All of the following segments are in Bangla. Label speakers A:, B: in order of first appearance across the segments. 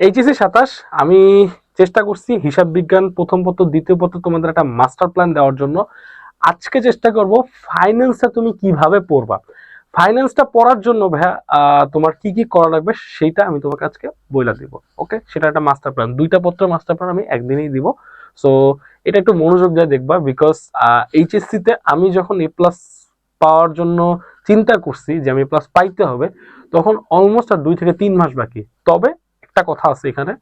A: এইচএসি সাতাশ, আমি চেষ্টা করছি হিসাব বিজ্ঞান প্রথম পত্র, দ্বিতীয় পত্র তোমাদের একটা মাস্টার প্ল্যান দেওয়ার জন্য। আজকে চেষ্টা করব ফাইন্যান্সটা তুমি কীভাবে পড়বা। ফাইন্যান্সটা পড়ার জন্য ভাইয়া তোমার কি কি করা লাগবে সেইটা আমি তোমাকে আজকে বইলা দিব ওকে সেটা একটা মাস্টার প্ল্যান দুইটা পত্র মাস্টার প্ল্যান আমি একদিনেই দিব। সো এটা একটু মনোযোগ দিয়ে দেখবা বিকজ এইচএসসিতে আমি যখন এ প্লাস পাওয়ার জন্য চিন্তা করছি যে আমি প্লাস পাইতে হবে, তখন অলমোস্ট আর দুই থেকে তিন মাস বাকি। তবে একটা কথা আছে এখানে।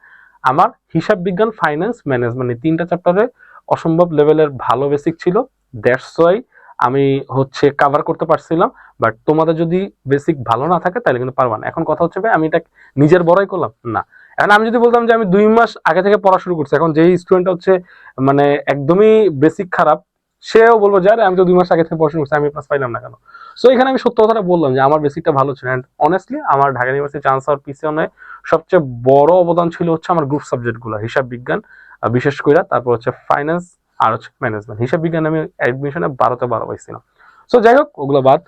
A: আমার হিসাব বিজ্ঞান ফাইন্যান্স ম্যানেজমেন্ট এই তিনটা চ্যাপ্টারে অসম্ভব লেভেলের ভালো বেসিক ছিল। দ্যাটস ওয়াই আমি হচ্ছে কাভার করতে পারছিলাম। বাট তোমাদের যদি বেসিক ভালো না থাকে, তাহলে কিন্তু পারবা না। এখন কথা হচ্ছে, ভাই, আমি এটা নিজের বড়াই করলাম? না। এখন আমি যদি বলতাম যে, আমি দুই মাস আগে থেকে পড়া শুরু করছি, এখন যেই স্টুডেন্ট হচ্ছে মানে একদমই বেসিক খারাপ সেও বলব যে আমি তো দুই মাস আগে থেকে পড়াশোনা করছি, আমি প্লাস পাইলাম না কেন? সো এখানে আমি সত্য কথাটা বললাম যে, আমার বেসিকটা ভালো ছিল। অ্যান্ড অনেস্টলি আমার ঢাকা ইউনিভার্সিটি চান্স হওয়ার পিছনে সবচেয়ে বড় অবদান ছিল হচ্ছে আমার গ্রুপ সাবজেক্টগুলো হিসাব বিজ্ঞান বিশেষ করে তারপর হচ্ছে ফাইন্যান্স আর হচ্ছে ম্যানেজমেন্ট হিসাব বিজ্ঞান আমি অ্যাডমিশনে বারোতে বারো পাইছিলাম। সো যাই হোক, ওগুলো বাদ।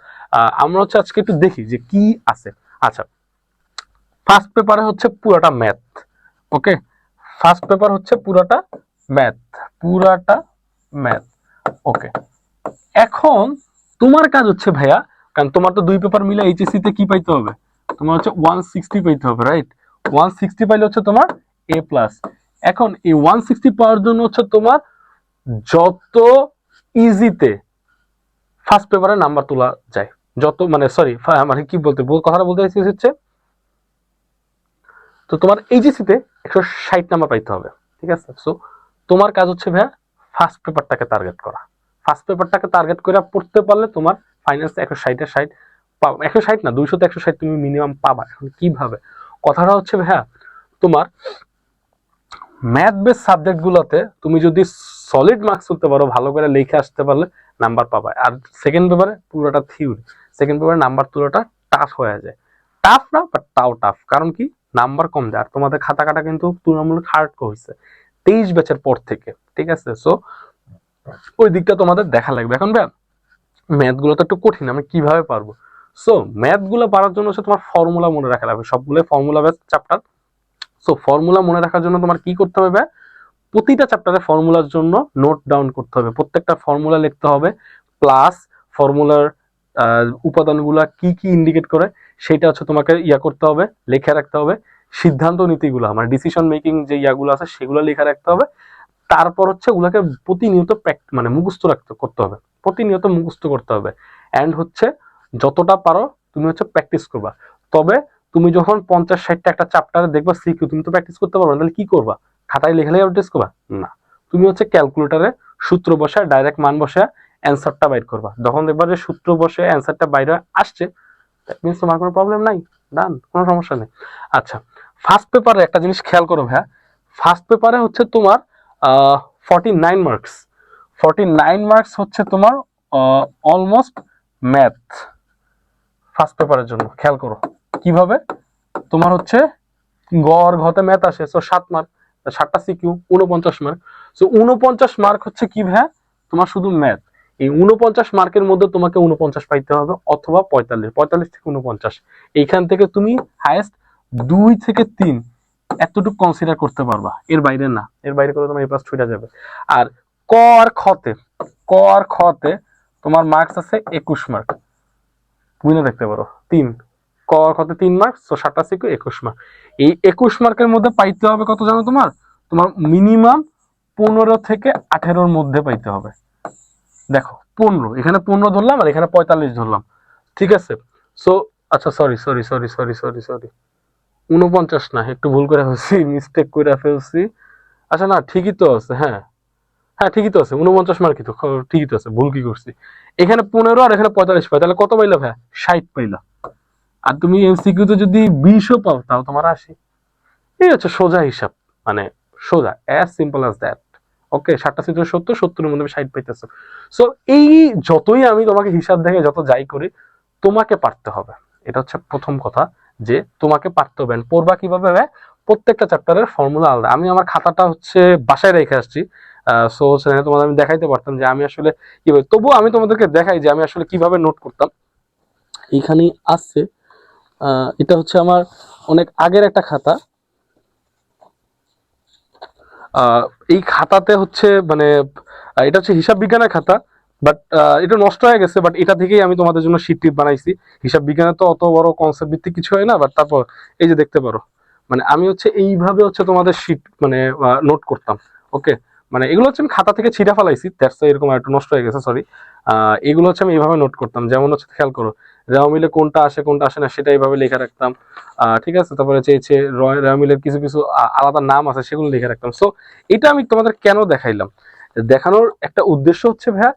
A: আমরা হচ্ছে আজকে একটু দেখি যে কি আছে। আচ্ছা ফার্স্ট পেপারে হচ্ছে পুরাটা ম্যাথ ওকে ফার্স্ট পেপার হচ্ছে পুরাটা ম্যাথ পুরাটা ম্যাথ ওকে এখন তোমার কাজ হচ্ছে ভাইয়া, কারণ তোমার তো দুই পেপার মিলে এইচএসসি তে কি পাইতে হবে? তোমার হচ্ছে ওয়ান সিক্সটি পাইতে হবে রাইট ওয়ান সিক্সটি পাইলে হচ্ছে তোমার এ প্লাস এখন এই ওয়ান সিক্সটি পাওয়ার জন্য হচ্ছে তোমার যত ইজিতে ফার্স্ট পেপারে নাম্বার তোলা যায়। যত মানে সরি মানে কি বলতে কথাটা বলতে চাইছি হচ্ছে, তো তোমার এইচএসসিতে একশো ষাট নাম্বার পাইতে হবে, ঠিক আছে? সো তোমার কাজ হচ্ছে ভাইয়া ফার্স্ট পেপারটাকে টার্গেট করা। ফার্স্ট পেপারটাকে টার্গেট করে পড়তে পারলে তোমার ফাইন্যান্স একশো ষাটের ষাট একশো ষাট না, দুইশো একশো ষাট তুমি মিনিমাম পাবা। এখন কীভাবে? কথাটা হচ্ছে ভাইয়া, তোমার ম্যাথ বেস সাবজেক্টগুলোতে তুমি যদি সলিড মার্কস তুলতে পারো, ভালো করে লিখে আসতে পারলে নাম্বার পাবা। আর সেকেন্ড পেপারে পুরোটা থিওরি সেকেন্ড পেপারে নাম্বার তোলাটা টাফ হয়ে যায়। টাফ না বাট তাও টাফ কারণ কি? নাম্বার কম যায়। আর তোমাদের খাতা কাটা কিন্তু তুলনামূলক হার্ড হয়েছে তেইশ ব্যাচের পর থেকে, ঠিক আছে? সো ওই দিকটা তোমাদের দেখা লাগবে। এখন ভাই ম্যাথগুলো তো একটু কঠিন, আমি কীভাবে পারব? সো ম্যাথগুলো পারার জন্য হচ্ছে তোমার ফর্মুলা মনে রাখা লাগবে। সবগুলো formula base chapter so formula মনে রাখার জন্য তোমার কি করতে হবে? প্রতিটা চ্যাপ্টারে ফর্মুলার জন্য নোট ডাউন করতে হবে। প্রত্যেকটা ফর্মুলা লিখতে হবে প্লাস ফর্মুলার উপাদানগুলা কি কি ইন্ডিকেট করে, সেটা হচ্ছে তোমাকে ইয়া করতে হবে, লেখা রাখতে হবে। সিদ্ধান্ত নীতিগুলো মানে ডিসিশন মেকিং যে ইয়াগুলো আছে সেগুলো লেখা রাখতে হবে। তারপর হচ্ছে ওগুলাকে প্রতিনিয়ত মানে মুখস্থ রাখতে, করতে হবে। প্রতিনিয়ত মুখস্থ করতে হবে। অ্যান্ড হচ্ছে যতটা পারো তুমি হচ্ছে প্র্যাকটিস করবা। তবে তুমি যখন পঞ্চাশ, ষাটটা একটা চ্যাপ্টারে দেখবা সিকিউ তুমি তো প্র্যাকটিস করতে পারবে না, তাহলে কি করবা? খাতায় লেখা লেখা প্র্যাকটিস করবা? না। তুমি হচ্ছে ক্যালকুলেটারে সূত্র বসে ডাইরেক্ট মান বসে অ্যান্সারটা বাইর করবা। যখন দেখবা যে সূত্র বসে অ্যান্সারটা বাইরে আসছে দ্যাট মিনস তোমার কোনো প্রবলেম নাই ডান কোনো সমস্যা নেই। আচ্ছা ফার্স্ট পেপারে একটা জিনিস খেয়াল করো ভাইয়া। ফার্স্ট পেপারে হচ্ছে তোমার forty nine marks forty nine marks হচ্ছে তোমার অলমোস্ট ম্যাথ ফার্স্ট পেপারের জন্য, খেয়াল করো। কীভাবে? তোমার হচ্ছে গড় ঘতে ম্যাথ আসে সো সাত মার্ক সাতটা সিকিউ উনপঞ্চাশ মার্ক সো উনপঞ্চাশ মার্ক হচ্ছে কি ভাইয়া? তোমার শুধু ম্যাথ এই উনপঞ্চাশ মার্কের মধ্যে তোমাকে উনপঞ্চাশ পাইতে হবে, অথবা পঁয়তাল্লিশ পঁয়তাল্লিশ থেকে উনপঞ্চাশ এইখান থেকে তুমি হায়েস্ট দুই থেকে তিন এতটুকু কনসিডার করতে পারবা। এর বাইরে না। এর বাইরে করে তোমার এ প্লাস ছুটে যাবে। আর ক আর খতে ক আর খতে তোমার মার্কস আছে একুশ মার্ক বুঝে দেখতে পারো? তিন। ক আর খতে তিন মার্কস তো সিকিউ একুশ মার্ক এই একুশ মার্কের মধ্যে পাইতে হবে কত জানো তোমার? তোমার মিনিমাম পনেরো থেকে আঠেরোর মধ্যে পাইতে হবে। দেখো, পনেরো। এখানে পনেরো ধরলাম আর এখানে পঁয়তাল্লিশ ধরলাম। ঠিক আছে? সো আচ্ছা sorry sorry sorry sorry sorry sorry উনপঞ্চাশ না, একটু ভুল করে ফেলছি মিস্টেক করে ফেলছি। আচ্ছা না, ঠিকই তো আছে হ্যাঁ। হ্যাঁ ঠিকই তো আছে উনপঞ্চাশ মার্কই তো ঠিকই তো আছে, ভুল কি করছি। এখানে পনেরো আর এখানে পঁয়তাল্লিশ পাই, তাহলে কত পাইলা ভাই ষাট পাইলা। আর তুমি এমসিকিউ তে যদি বিশও পাও, তাও তোমার আশি। এই হচ্ছে সোজা হিসাব মানে সোজা as simple as that okay ষাটটা চিত্র সত্তর, সত্তরের মধ্যে ষাট পাইতেছো। সো এই যতই আমি তোমাকে হিসাব দেখে যত যাই করি, তোমাকে পারতে হবে। এটা হচ্ছে প্রথম কথা। যে তোমাকে পারতে হবে। পড়বা কীভাবে? প্রত্যেকটা চ্যাপ্টারের ফর্মুলা আলাদা। আমি আমার খাতাটা হচ্ছে বাসায় রেখে আসছি। সো সেখানে তোমাদের আমি দেখাইতে পারতাম যে আমি আসলে কীভাবে তবুও আমি তোমাদেরকে দেখাই যে আমি আসলে কীভাবে নোট করতাম। এইখানেই আসছে এটা হচ্ছে আমার অনেক আগের একটা খাতা। এই খাতাতে হচ্ছে মানে এটা হচ্ছে হিসাব বিজ্ঞানের খাতা। বাট এটা নষ্ট হয়ে গেছে বাট এটা থেকেই আমি তোমাদের জন্য শীট টিপ বানাইছি। হিসাব বিজ্ঞানে তো অত বড় কনসেপ্ট ভিত্তিক কিছু হয় না বাট তারপর, এই যে দেখতে পারো। মানে আমি হচ্ছে এইভাবে হচ্ছে তোমাদের শীট মানে নোট করতাম। ওকে মানে এগুলো হচ্ছে আমি খাতা থেকে ছিঁড়া ফেলাইছি দ্যাটস এরকম একটু নষ্ট হয়ে গেছে সরি এগুলো হচ্ছে আমি এইভাবে নোট করতাম। যেমন হচ্ছে, খেয়াল করো রেওয়া মিলে কোনটা আসে কোনটা আসে না, সেটা এইভাবে লেখা রাখতাম। ঠিক আছে? তারপরে চেয়েছে রেওয়া মিলের কিছু কিছু আলাদা নাম আছে, সেগুলো লিখে রাখতাম। সো এটা আমি তোমাদের কেন দেখাইলাম? দেখানোর একটা উদ্দেশ্য হচ্ছে, ভাইয়া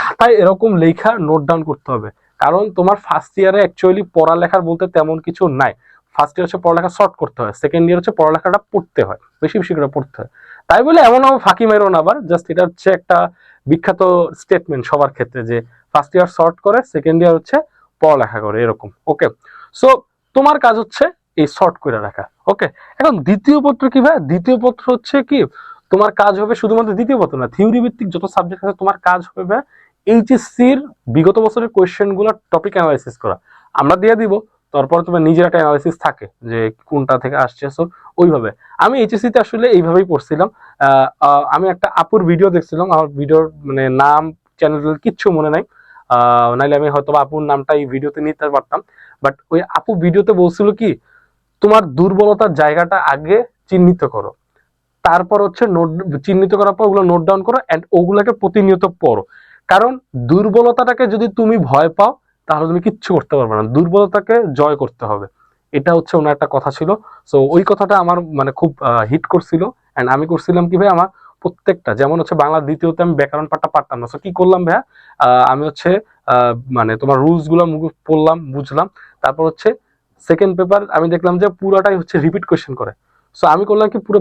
A: খাতায় এরকম লেখা নোট ডাউন করতে হবে। কারণ তোমার ফার্স্ট ইয়ারে অ্যাকচুয়ালি পড়ালেখার বলতে তেমন কিছু নাই। ফার্স্ট ইয়ার হচ্ছে পড়ালেখা শর্ট করতে হয়। সেকেন্ড ইয়ার হচ্ছে পড়ালেখাটা পড়তে হয়। বেশি বেশি করে পড়তে হয়। তাই বলে এমন আমার ফাঁকি মেরো না আবার। জাস্ট এটা হচ্ছে একটা বিখ্যাত স্টেটমেন্ট সবার ক্ষেত্রে যে ফার্স্ট ইয়ার শর্ট করে সেকেন্ড ইয়ার হচ্ছে পড়ালেখা করে, এরকম। ওকে সো তোমার কাজ হচ্ছে এই শর্ট করে রাখা। ওকে এখন দ্বিতীয় পত্র কি ভাই? দ্বিতীয় পত্র হচ্ছে কি? তোমার কাজ হবে শুধুমাত্র দ্বিতীয় পত্র না থিওরি ভিত্তিক যত সাবজেক্ট আছে তোমার কাজ হবে এইচএসসির বিগত বছরের কোয়েশ্চেনগুলো টপিক অ্যানালাইসিস করা। আমরা দিয়ে দিব, তারপর তোমার নিজের একটা অ্যানালাইসিস থাকে যে কোনটা থেকে আসছে। সো ওইভাবে। আমি এইচএসসি তে আসলে এইভাবেই পড়ছিলাম। আমি একটা আপুর ভিডিও দেখছিলাম। আমার ভিডিওর মানে নাম চ্যানেল কিচ্ছু মনে নাই। নাইলে আমি হয়তো আপুর নামটা এই ভিডিওতে নিতে পারতাম। বাট ওই আপু ভিডিওতে বলছিল কি, তোমার দুর্বলতার জায়গাটা আগে চিহ্নিত করো। তারপর হচ্ছে নোট চিহ্নিত করার পর ওগুলো নোট ডাউন করো অ্যান্ড ওগুলোকে প্রতিনিয়ত পড়ো। কারণ দুর্বলতাটাকে যদি তুমি ভয় পাও, তাহলে তুমি কিচ্ছু করতে পারবে না। দুর্বলতাকে জয় করতে হবে। এটা হচ্ছে ওনার একটা কথা ছিল। সো ওই কথাটা আমার মানে খুব হিট করছিল। অ্যান্ড আমি করছিলাম কি ভাই, আমার প্রত্যেকটা, যেমন হচ্ছে বাংলা দ্বিতীয়তে আমি ব্যাকরণ পাঠটা পারতাম না। সো কি করলাম ভাইয়া? আমি হচ্ছে মানে তোমার রুলসগুলো পড়লাম, বুঝলাম। তারপর হচ্ছে সেকেন্ড পেপার আমি দেখলাম যে পুরাটাই হচ্ছে রিপিট কোয়েশ্চেন করে। সো আমি করলাম কি, পুরো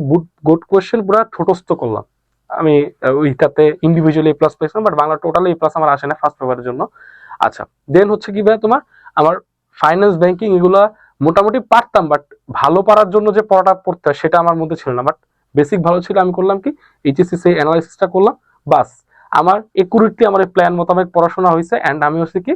A: গুড কোয়েশ্চেন পুরো ঠোটস্থ করলাম। আমি ওইটাতে ইন্ডিভিজুয়ালি প্লাস পেয়েছিলাম but Bangla totally A plus আমার আসে না ফার্স্ট পেপারের জন্য। আচ্ছা দেন হচ্ছে কি ভাই তোমার? আমার ফাইন্যান্স ব্যাংকিং এগুলা মোটামুটি পারতাম বাট ভালো পারার জন্য যে পড়াটা পড়তে সেটা আমার মধ্যে ছিল না। বাট বেসিক ভালো ছিল আমি করলাম কি? এইচএসসি সেই অ্যানালাইসিসটা করলাম, বাস। আমার একুরেটলি আমার প্ল্যান মোতাবেক পড়াশোনা হয়েছে অ্যান্ড আমি হচ্ছে কি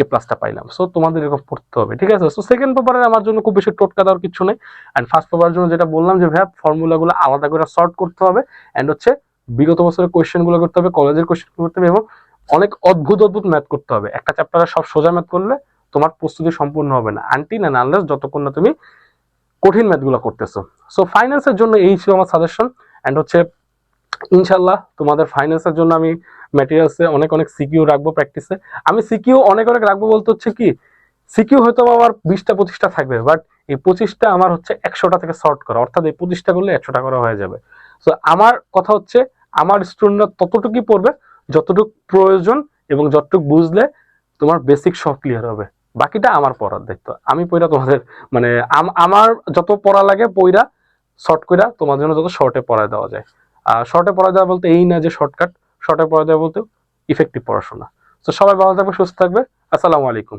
A: এ প্লাসটা পাইলাম। সো তোমাদের এরকম পড়তে হবে, ঠিক আছে? সো সেকেন্ড পেপারে আমার জন্য খুব বেশি টোটকা দেওয়ার কিছু নেই। অ্যান্ড ফার্স্ট পেপারের জন্য যেটা বললাম যে, ভাইয়া ফর্মুলাগুলো আলাদা করে সর্ট করতে হবে। অ্যান্ড হচ্ছে, বিগত বছরের কোয়েশ্চেনগুলো করতে হবে কলেজের কোয়েশ্চেন করতে হবে এবং অনেক অদ্ভুত অদ্ভুত ম্যাথ করতে হবে। একটা চ্যাপ্টারে সব সোজা ম্যাথ করলে তোমার প্রস্তুতি সম্পূর্ণ হবে না। আনটি না আনলেস যতক্ষণ না তুমি কঠিন ম্যাথগুলো করতেছো। সো ফাইন্যান্সের জন্য এই ছিল আমার সাজেশন অ্যান্ড হচ্ছে ইনশাল্লাহ তোমাদের ফাইন্যান্সের জন্য আমি ম্যাটেরিয়ালসে অনেক অনেক সিকিউ রাখব প্র্যাকটিসে আমি সিকিউ অনেক অনেক রাখব বলতে হচ্ছে কি সিকিউ হয়তো আমার বিশটা, পঁচিশটা থাকবে বাট এই পঁচিশটা আমার হচ্ছে একশোটা থেকে শর্ট করা। অর্থাৎ এই পঁচিশটা করলে একশোটা করা হয়ে যাবে। সো আমার কথা হচ্ছে, আমার স্টুডেন্টরা ততটুকুই পড়বে, যতটুকু প্রয়োজন এবং যতটুকু বুঝলে তোমার বেসিক সব ক্লিয়ার হবে। বাকিটা আমার পড়ার দায়িত্ব। আমি পইরা তোমাদের মানে আম- আমার যত পড়া লাগে পইরা শর্ট কইরা তোমার জন্য যত শর্টে পড়ায় দেওয়া যায়। আর শর্টে পড়া যায় বলতে এই না যে শর্টকাট শর্টে পড়া যায় বলতে ইফেক্টিভ পড়াশোনা। তো সবাই ভালো থাকবে সুস্থ থাকবে আসসালামু আলাইকুম।